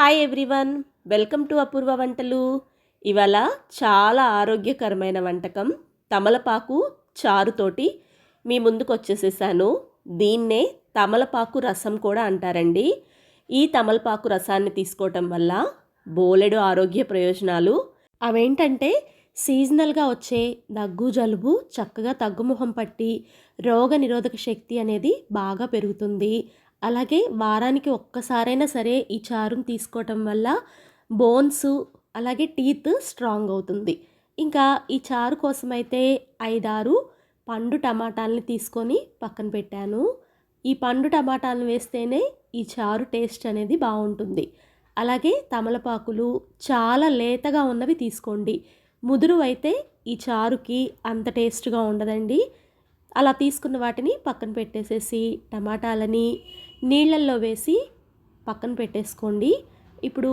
Hi everyone welcome to Apoorva వంటలు. ఇవాళ చాలా ఆరోగ్యకరమైన వంటకం తమలపాకు చారుతోటి. మీ ముందుకు వచ్చేసేసాను. దీన్నే తమలపాకు రసం కూడా అంటారండి. ఈ తమలపాకు రసాన్ని తీసుకోవటం వల్ల బోలెడు ఆరోగ్య ప్రయోజనాలు. అవేంటంటే సీజనల్గా వచ్చే దగ్గు జలుబు చక్కగా తగ్గుముఖం పట్టి రోగ నిరోధక శక్తి అనేది బాగా పెరుగుతుంది. అలాగే వారానికి ఒక్కసారైనా సరే ఈ చారుని తీసుకోవటం వల్ల బోన్స్ అలాగే టీత్ స్ట్రాంగ్ అవుతుంది. ఇంకా ఈ చారు కోసమైతే ఐదారు పండు టమాటాలని తీసుకొని పక్కన పెట్టాను. ఈ పండు టమాటాలను వేస్తేనే ఈ చారు టేస్ట్ అనేది బాగుంటుంది. అలాగే తమలపాకులు చాలా లేతగా ఉన్నవి తీసుకోండి. ముదురు అయితే ఈ చారుకి అంత టేస్ట్గా ఉండదండి. అలా తీసుకున్న వాటిని పక్కన పెట్టేసేసి టమాటాలని నీళ్ళల్లో వేసి పక్కన పెట్టేసుకోండి. ఇప్పుడు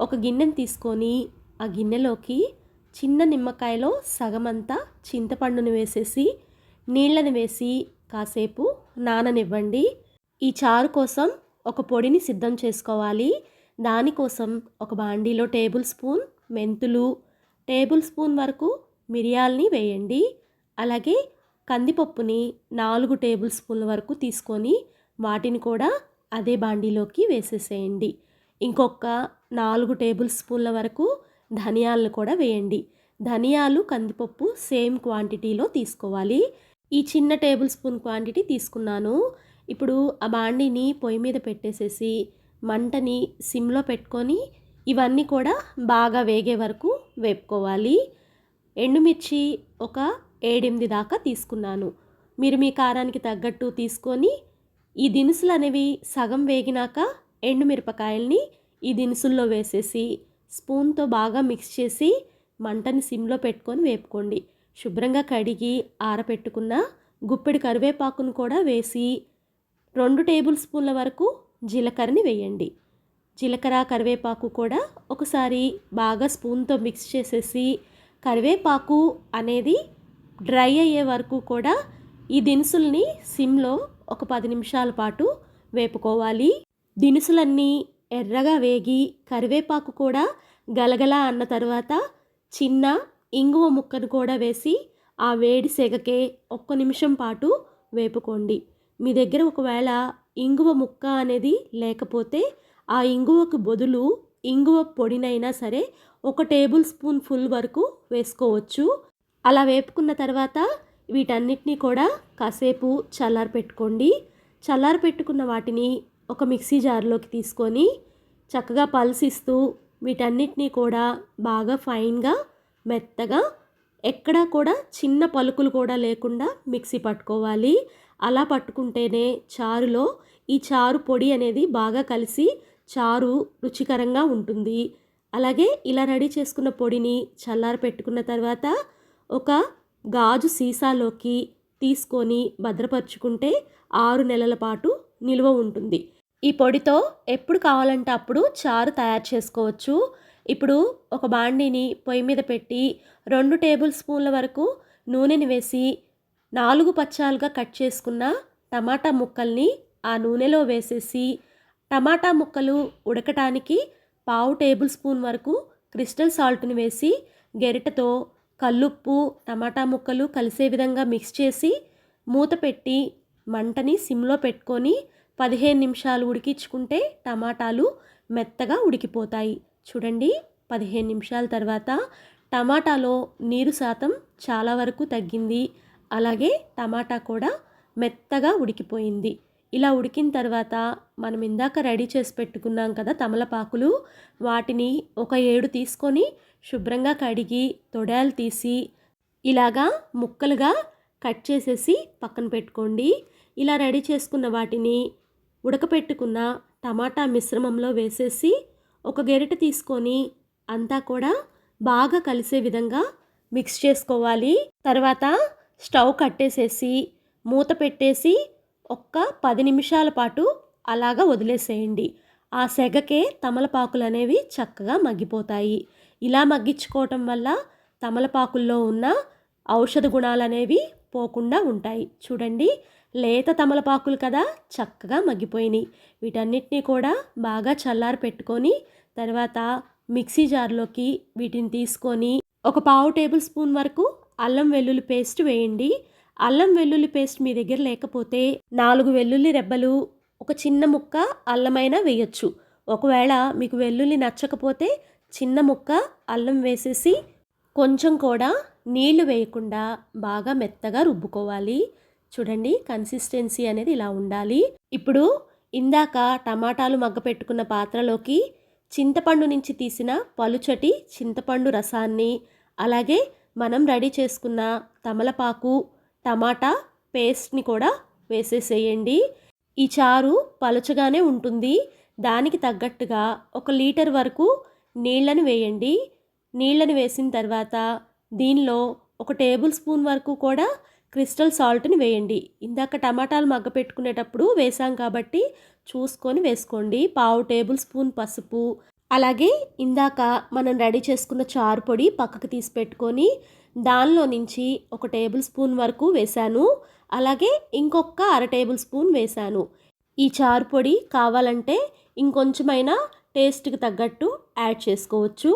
ఒక గిన్నెని తీసుకొని ఆ గిన్నెలోకి చిన్న నిమ్మకాయలో సగమంతా చింతపండుని వేసేసి నీళ్ళని వేసి కాసేపు నాననివ్వండి. ఈ చారు కోసం ఒక పొడిని సిద్ధం చేసుకోవాలి. దానికోసం ఒక బాండీలో టేబుల్ స్పూన్ మెంతులు టేబుల్ స్పూన్ వరకు మిరియాలని వేయండి. అలాగే కందిపప్పుని నాలుగు టేబుల్ స్పూన్ల వరకు తీసుకొని వాటిని కూడా అదే బాండీలోకి వేసేసేయండి. ఇంకొక నాలుగు టేబుల్ స్పూన్ల వరకు ధనియాలను కూడా వేయండి. ధనియాలు కందిపప్పు సేమ్ క్వాంటిటీలో తీసుకోవాలి. ఈ చిన్న టేబుల్ స్పూన్ క్వాంటిటీ తీసుకున్నాను. ఇప్పుడు ఆ బాండీని పొయ్యి మీద పెట్టేసేసి మంటని సిమ్లో పెట్టుకొని ఇవన్నీ కూడా బాగా వేగే వరకు వేపుకోవాలి. ఎండుమిర్చి ఒక ఏడెనిమిది దాకా తీసుకున్నాను. మీరు మీ కారానికి తగ్గట్టు తీసుకొని ఈ దినుసులు అనేవి సగం వేగినాక ఎండుమిరపకాయల్ని ఈ దినుసుల్లో వేసేసి స్పూన్తో బాగా మిక్స్ చేసి మంటని సిమ్లో పెట్టుకొని వేపుకోండి. శుభ్రంగా కడిగి ఆరపెట్టుకున్న గుప్పెడి కరివేపాకును కూడా వేసి రెండు టేబుల్ స్పూన్ల వరకు జీలకర్రని వేయండి. జీలకర్ర కరివేపాకు కూడా ఒకసారి బాగా స్పూన్తో మిక్స్ చేసేసి కరివేపాకు అనేది డ్రై అయ్యే వరకు కూడా ఈ దినుసుల్ని సిమ్లో ఒక పది నిమిషాల పాటు వేపుకోవాలి. దినుసులన్నీ ఎర్రగా వేగి కరివేపాకు కూడా గలగల అన్న తర్వాత చిన్న ఇంగువ ముక్కను కూడా వేసి ఆ వేడి సెగకే ఒక్క నిమిషం పాటు వేపుకోండి. మీ దగ్గర ఒకవేళ ఇంగువ ముక్క అనేది లేకపోతే ఆ ఇంగువకు బదులు ఇంగువ పొడినైనా సరే ఒక టేబుల్ స్పూన్ ఫుల్ వరకు వేసుకోవచ్చు. అలా వేపుకున్న తర్వాత వీటన్నిటినీ కూడా కాసేపు చల్లారి పెట్టుకోండి. చల్లారి పెట్టుకున్న వాటిని ఒక మిక్సీ జార్లోకి తీసుకొని చక్కగా పల్సిస్తూ వీటన్నిటినీ కూడా బాగా ఫైన్గా మెత్తగా ఎక్కడా కూడా చిన్న పలుకులు కూడా లేకుండా మిక్సీ పట్టుకోవాలి. అలా పట్టుకుంటేనే చారులో ఈ చారు పొడి అనేది బాగా కలిసి చారు రుచికరంగా ఉంటుంది. అలాగే ఇలా రెడీ చేసుకున్న పొడిని చల్లారి పెట్టుకున్న తర్వాత ఒక గాజు సీసాలోకి తీసుకొని భద్రపరుచుకుంటే ఆరు నెలల పాటు నిల్వ ఉంటుంది. ఈ పొడితో ఎప్పుడు కావాలంటే అప్పుడు చారు తయారు చేసుకోవచ్చు. ఇప్పుడు ఒక బాండీని పొయ్యి మీద పెట్టి రెండు టేబుల్ స్పూన్ల వరకు నూనెని వేసి నాలుగు పచ్చాలుగా కట్ చేసుకున్న టమాటా ముక్కల్ని ఆ నూనెలో వేసేసి టమాటా ముక్కలు ఉడకటానికి పావు టేబుల్ స్పూన్ వరకు క్రిస్టల్ సాల్ట్ని వేసి గెరిటతో కల్లుప్పు టమాటా ముక్కలు కలిసే విధంగా మిక్స్ చేసి మూత పెట్టి మంటని సిమ్లో పెట్టుకొని పదిహేను నిమిషాలు ఉడికించుకుంటే టమాటాలు మెత్తగా ఉడికిపోతాయి. చూడండి పదిహేను నిమిషాల తర్వాత టమాటాలో నీరు శాతం చాలా వరకు తగ్గింది. అలాగే టమాటా కూడా మెత్తగా ఉడికిపోయింది. ఇలా ఉడికిన తర్వాత మనం ఇందాక రెడీ చేసి పెట్టుకున్నాం కదా తమలపాకులు వాటిని ఒక ఏడు తీసుకొని శుభ్రంగా కడిగి తొడాలు తీసి ఇలాగా ముక్కలుగా కట్ చేసేసి పక్కన పెట్టుకోండి. ఇలా రెడీ చేసుకున్న వాటిని ఉడకపెట్టుకున్న టమాటా మిశ్రమంలో వేసేసి ఒక గెరిట తీసుకొని అంతా కూడా బాగా కలిసే విధంగా మిక్స్ చేసుకోవాలి. తర్వాత స్టవ్ కట్టేసేసి మూత పెట్టేసి ఒక్క పది నిమిషాల పాటు అలాగా వదిలేసేయండి. ఆ సెగకే తమలపాకులు అనేవి చక్కగా మగ్గిపోతాయి. ఇలా మగ్గించుకోవటం వల్ల తమలపాకుల్లో ఉన్న ఔషధ గుణాలు అనేవి పోకుండా ఉంటాయి. చూడండి లేత తమలపాకులు కదా చక్కగా మగ్గిపోయినాయి. వీటన్నిటినీ కూడా బాగా చల్లారి పెట్టుకొని తర్వాత మిక్సీ జార్లోకి వీటిని తీసుకొని ఒక పావు టేబుల్ స్పూన్ వరకు అల్లం వెల్లుల్లి పేస్ట్ వేయండి. అల్లం వెల్లుల్లి పేస్ట్ మీ దగ్గర లేకపోతే నాలుగు వెల్లుల్లి రెబ్బలు ఒక చిన్న ముక్క అల్లమైనా వేయచ్చు. ఒకవేళ మీకు వెల్లుల్లి నచ్చకపోతే చిన్న ముక్క అల్లం వేసేసి కొంచెం కూడా నీళ్ళు వేయకుండా బాగా మెత్తగా రుబ్బుకోవాలి. చూడండి కన్సిస్టెన్సీ అనేది ఇలా ఉండాలి. ఇప్పుడు ఇందాక టమాటాలు మగ్గ పెట్టుకున్న పాత్రలోకి చింతపండు నుంచి తీసిన పలుచటి చింతపండు రసాన్ని అలాగే మనం రెడీ చేసుకున్న తమలపాకు టమాటా పేస్ట్ని కూడా వేసేసేయండి. ఈ చారు పలుచగానే ఉంటుంది. దానికి తగ్గట్టుగా ఒక లీటర్ వరకు నీళ్ళని వేయండి. నీళ్ళని వేసిన తర్వాత దీనిలో ఒక టేబుల్ స్పూన్ వరకు కూడా క్రిస్టల్ సాల్ట్ని వేయండి. ఇందాక టమాటాలు మగ్గ పెట్టుకునేటప్పుడు వేసాం కాబట్టి చూసుకొని వేసుకోండి. పావు టేబుల్ స్పూన్ పసుపు. అలాగే ఇందాక మనం రెడీ చేసుకున్న చారు పొడి పక్కకు తీసి పెట్టుకొని దానిలో నుంచి ఒక టేబుల్ స్పూన్ వరకు వేశాను. అలాగే ఇంకొక అర టేబుల్ స్పూన్ వేశాను. ఈ చారు పొడి కావాలంటే ఇంకొంచెమైనా టేస్ట్కి తగ్గట్టు యాడ్ చేసుకోవచ్చు.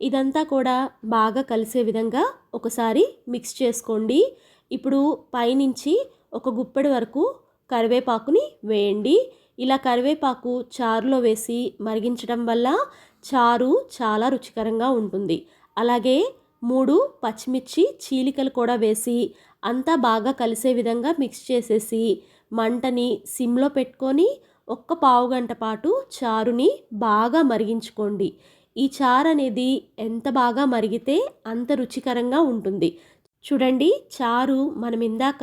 ఇదంతా కూడా బాగా కలిసే విధంగా ఒకసారి మిక్స్ చేసుకోండి. ఇప్పుడు పైనుంచి ఒక గుప్పెడు వరకు కరివేపాకుని వేయండి. ఇలా కరివేపాకు చారులో వేసి మరిగించడం వల్ల చారు చాలా రుచికరంగా ఉంటుంది. అలాగే మూడు పచ్చిమిర్చి చీలికలు కూడా వేసి అంతా బాగా కలిసే విధంగా మిక్స్ చేసేసి మంటని సిమ్లో పెట్టుకొని ఒక్క పావు గంట పాటు చారుని బాగా మరిగించుకోండి. ఈ చారు అనేది ఎంత బాగా మరిగితే అంత రుచికరంగా ఉంటుంది. చూడండి చారు మనం ఇందాక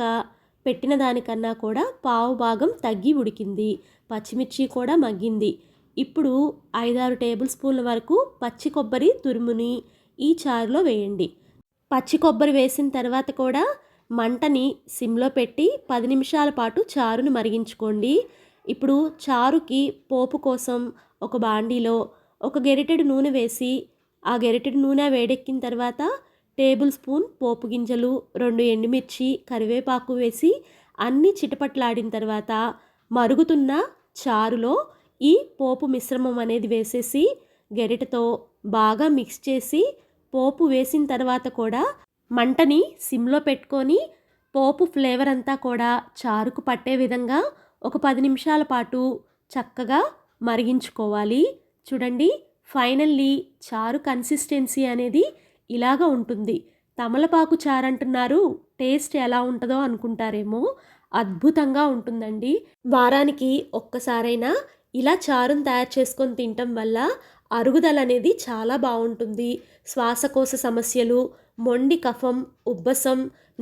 పెట్టిన దానికన్నా కూడా పావు భాగం తగ్గి ఉడికింది. పచ్చిమిర్చి కూడా మగ్గింది. ఇప్పుడు ఐదారు టేబుల్ స్పూన్ల వరకు పచ్చి కొబ్బరి తురుముని ఈ చారులో వేయండి. పచ్చి కొబ్బరి వేసిన తర్వాత కూడా మంటని సిమ్లో పెట్టి పది నిమిషాల పాటు చారును మరిగించుకోండి. ఇప్పుడు చారుకి పోపు కోసం ఒక బాండీలో ఒక గెరిటెడు నూనె వేసి ఆ గెరిటెడు నూనె వేడెక్కిన తర్వాత టేబుల్ స్పూన్ పోపు గింజలు రెండు ఎండుమిర్చి కరివేపాకు వేసి అన్నీ చిటపట్లాడిన తర్వాత మరుగుతున్న చారులో ఈ పోపు మిశ్రమం అనేది వేసేసి గెరిటతో బాగా మిక్స్ చేసి పోపు వేసిన తర్వాత కూడా మంటని సిమ్లో పెట్టుకొని పోపు ఫ్లేవర్ అంతా కూడా చారుకు పట్టే విధంగా ఒక పది నిమిషాల పాటు చక్కగా మరిగించుకోవాలి. చూడండి ఫైనల్లీ చారు కన్సిస్టెన్సీ అనేది ఇలాగ ఉంటుంది. తమలపాకు చారు అంటున్నారు టేస్ట్ ఎలా ఉంటుందో అనుకుంటారేమో. అద్భుతంగా ఉంటుందండి. వారానికి ఒక్కసారైనా ఇలా చారును తయారు చేసుకొని తినటం వల్ల అరుగుదల అనేది చాలా బాగుంటుంది. శ్వాసకోశ సమస్యలు మొండి కఫం ఉబ్బసం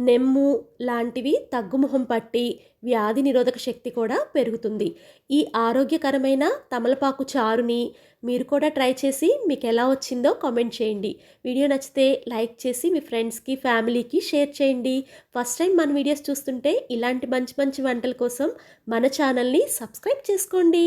నెమ్ము లాంటివి తగ్గుముఖం పట్టి వ్యాధి నిరోధక శక్తి కూడా పెరుగుతుంది. ఈ ఆరోగ్యకరమైన తమలపాకు చారుని మీరు కూడా ట్రై చేసి మీకు ఎలా వచ్చిందో కామెంట్ చేయండి. వీడియో నచ్చితే లైక్ చేసి మీ ఫ్రెండ్స్కి ఫ్యామిలీకి షేర్ చేయండి. ఫస్ట్ టైం మన వీడియోస్ చూస్తుంటే ఇలాంటి మంచి మంచి వంటల కోసం మన ఛానల్ని సబ్స్క్రైబ్ చేసుకోండి.